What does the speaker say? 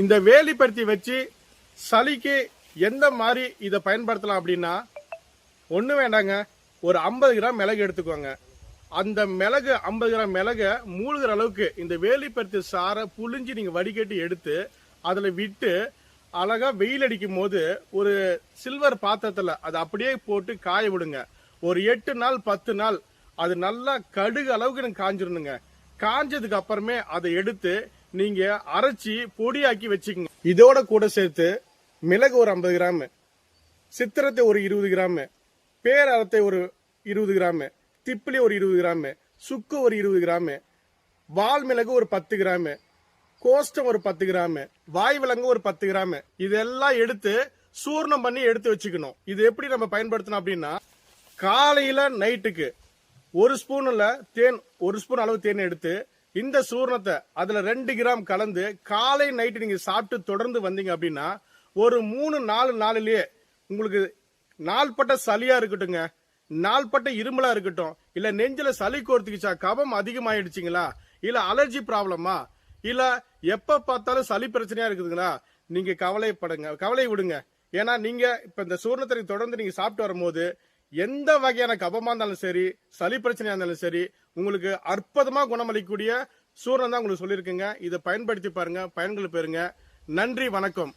இந்த வேலிப்பருத்தி வச்சு சளிக்கு எந்த மாதிரி இதை பயன்படுத்தலாம் அப்படின்னா ஒன்றும் வேண்டாங்க ஒரு ஐம்பது கிராம் மிளகு எடுத்துக்கோங்க. அந்த மிளகு ஐம்பது கிராம் மிளகை மூழ்கிற அளவுக்கு இந்த வேலிப்பருத்தி சாரை புழிஞ்சு நீங்கள் வடிகட்டி எடுத்து அதில் விட்டு அழகாக வெயில் அடிக்கும் போது ஒரு சில்வர் பாத்திரத்தில் அதை அப்படியே போட்டு காய விடுங்க. ஒரு எட்டு நாள் பத்து நாள் அது நல்லா கடுகு அளவுக்கு எனக்கு காஞ்சிடணுங்க. காஞ்சதுக்கு அப்புறமே அதை எடுத்து நீங்க அரைச்சி பொடியாக்கி வச்சுக்கோங்க. இதோட கூட சேர்த்து மிளகு ஒரு ஐம்பது கிராம் சித்திரத்தை ஒரு இருபது கிராம் பேரரத்தை ஒரு இருபது கிராம் திப்பிலி ஒரு இருபது கிராம் சுக்கு ஒரு இருபது கிராம் வால் மிளகு ஒரு பத்து கிராம் கோஷ்டம் ஒரு பத்து கிராம் வாய் விலங்கு ஒரு பத்து கிராம். இதெல்லாம் எடுத்து சூர்ணம் பண்ணி எடுத்து வச்சுக்கணும். இது எப்படி நம்ம பயன்படுத்தணும் அப்படின்னா காலையில நைட்டுக்கு ஒரு ஸ்பூன்ல தேன் ஒரு ஸ்பூன் அளவு தேன் எடுத்து இந்த சூர்ணத்தை அதுல ரெண்டு கிராம் கலந்து காலை நைட்டு நீங்க சாப்பிட்டு தொடர்ந்து வந்தீங்க அப்படின்னா ஒரு மூணு நாலு நாளிலேயே உங்களுக்கு நாள்பட்ட சளியா இருக்கட்டுங்க. நாள்பட்ட இருமலா இருக்கட்டும். இல்ல நெஞ்சில சளி கோர்த்துக்கிச்சா கபம் அதிகமாயிடுச்சுங்களா? இல்ல அலர்ஜி ப்ராப்ளமா இல்ல எப்ப பார்த்தாலும் சளி பிரச்சனையா இருக்குதுங்களா? நீங்க கவலைப்படுங்க. கவலை விடுங்க. ஏன்னா நீங்க இப்ப இந்த சூர்ணத்தை தொடர்ந்து நீங்க சாப்பிட்டு வரும்போது எந்த வகையான கபமா இருந்தாலும் சரி சளி பிரச்சனையா இருந்தாலும் சரி உங்களுக்கு அற்புதமா குணமளிக்கக்கூடிய சூரன் தான் உங்களுக்கு சொல்லியிருக்குங்க. இதை பயன்படுத்தி பாருங்க பயன்கள் பெறுங்க. நன்றி வணக்கம்.